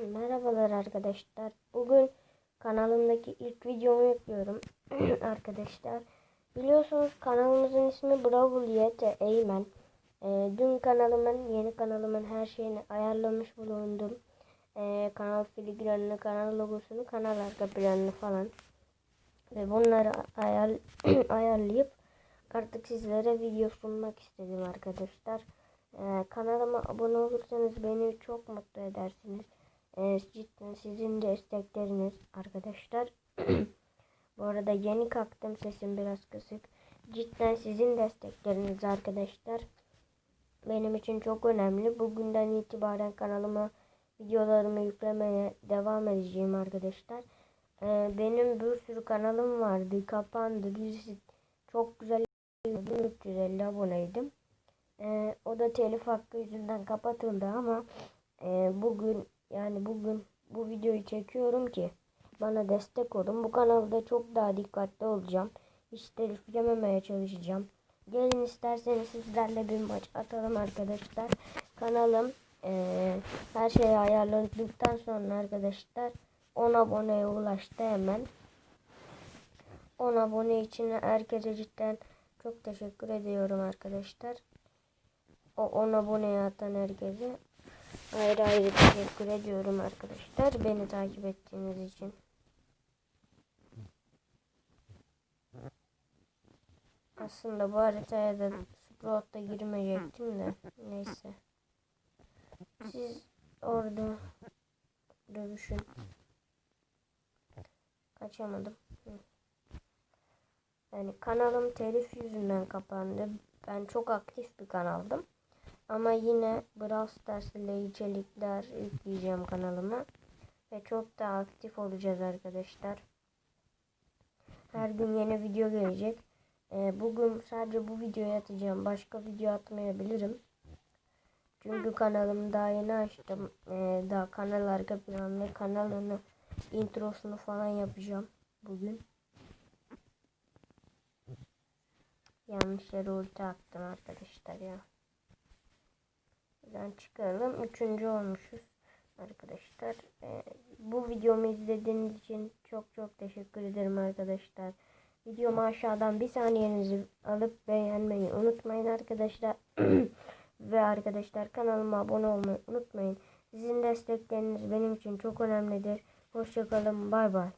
Merhabalar arkadaşlar. Bugün kanalımdaki ilk videomu yapıyorum arkadaşlar. Biliyorsunuz kanalımızın ismi Bravo Liyete Eymen. Ee, dün kanalımın, yeni kanalımın her şeyini ayarlamış bulundum. Ee, kanal filigranını, kanal logosunu, kanal arka planını falan. Ve bunları ayar, ayarlayıp artık sizlere video sunmak istedim arkadaşlar. Ee, kanalıma abone olursanız beni çok mutlu edersiniz. Cidden sizin destekleriniz arkadaşlar. Bu arada yeni kalktım sesim biraz kısık. Cidden sizin destekleriniz arkadaşlar. Benim için çok önemli. Bugünden itibaren kanalıma videolarımı yüklemeye devam edeceğim arkadaşlar. Ee, benim bir sürü kanalım vardı. Kapandı. Birisi çok güzel 350 aboneydim. Ee, o da telif hakkı yüzünden kapatıldı ama e, bugün yani bugün bu videoyu çekiyorum ki bana destek olun. Bu kanalda çok daha dikkatli olacağım. Hiç telif yememeye çalışacağım. Gelin isterseniz sizlerle bir maç atalım arkadaşlar. Kanalım e, her şeyi ayarladıktan sonra arkadaşlar 10 aboneye ulaştı hemen. 10 abone için herkese cidden çok teşekkür ediyorum arkadaşlar. O 10 aboneye atan herkese ayrı ayrı teşekkür ediyorum arkadaşlar. Beni takip ettiğiniz için. Aslında bu haritaya da Sprout'ta girmeyecektim de. Neyse. Siz orada dövüşün. Kaçamadım. Yani kanalım telif yüzünden kapandı. Ben çok aktif bir kanaldım. Ama yine Brawl Stars ile içerikler yükleyeceğim kanalıma. Ve çok daha aktif olacağız arkadaşlar. Her gün yeni video gelecek. Ee, bugün sadece bu videoyu atacağım. Başka video atmayabilirim. Çünkü kanalımı daha yeni açtım. Ee, daha kanal arka plan ve kanalını introsunu falan yapacağım bugün. Yanlış yere ulti attım arkadaşlar ya. Buradan çıkalım. Üçüncü olmuşuz arkadaşlar. Ee, bu videomu izlediğiniz için çok çok teşekkür ederim arkadaşlar. Videomu aşağıdan bir saniyenizi alıp beğenmeyi unutmayın arkadaşlar. Ve arkadaşlar kanalıma abone olmayı unutmayın. Sizin destekleriniz benim için çok önemlidir. Hoşçakalın. Bay bay.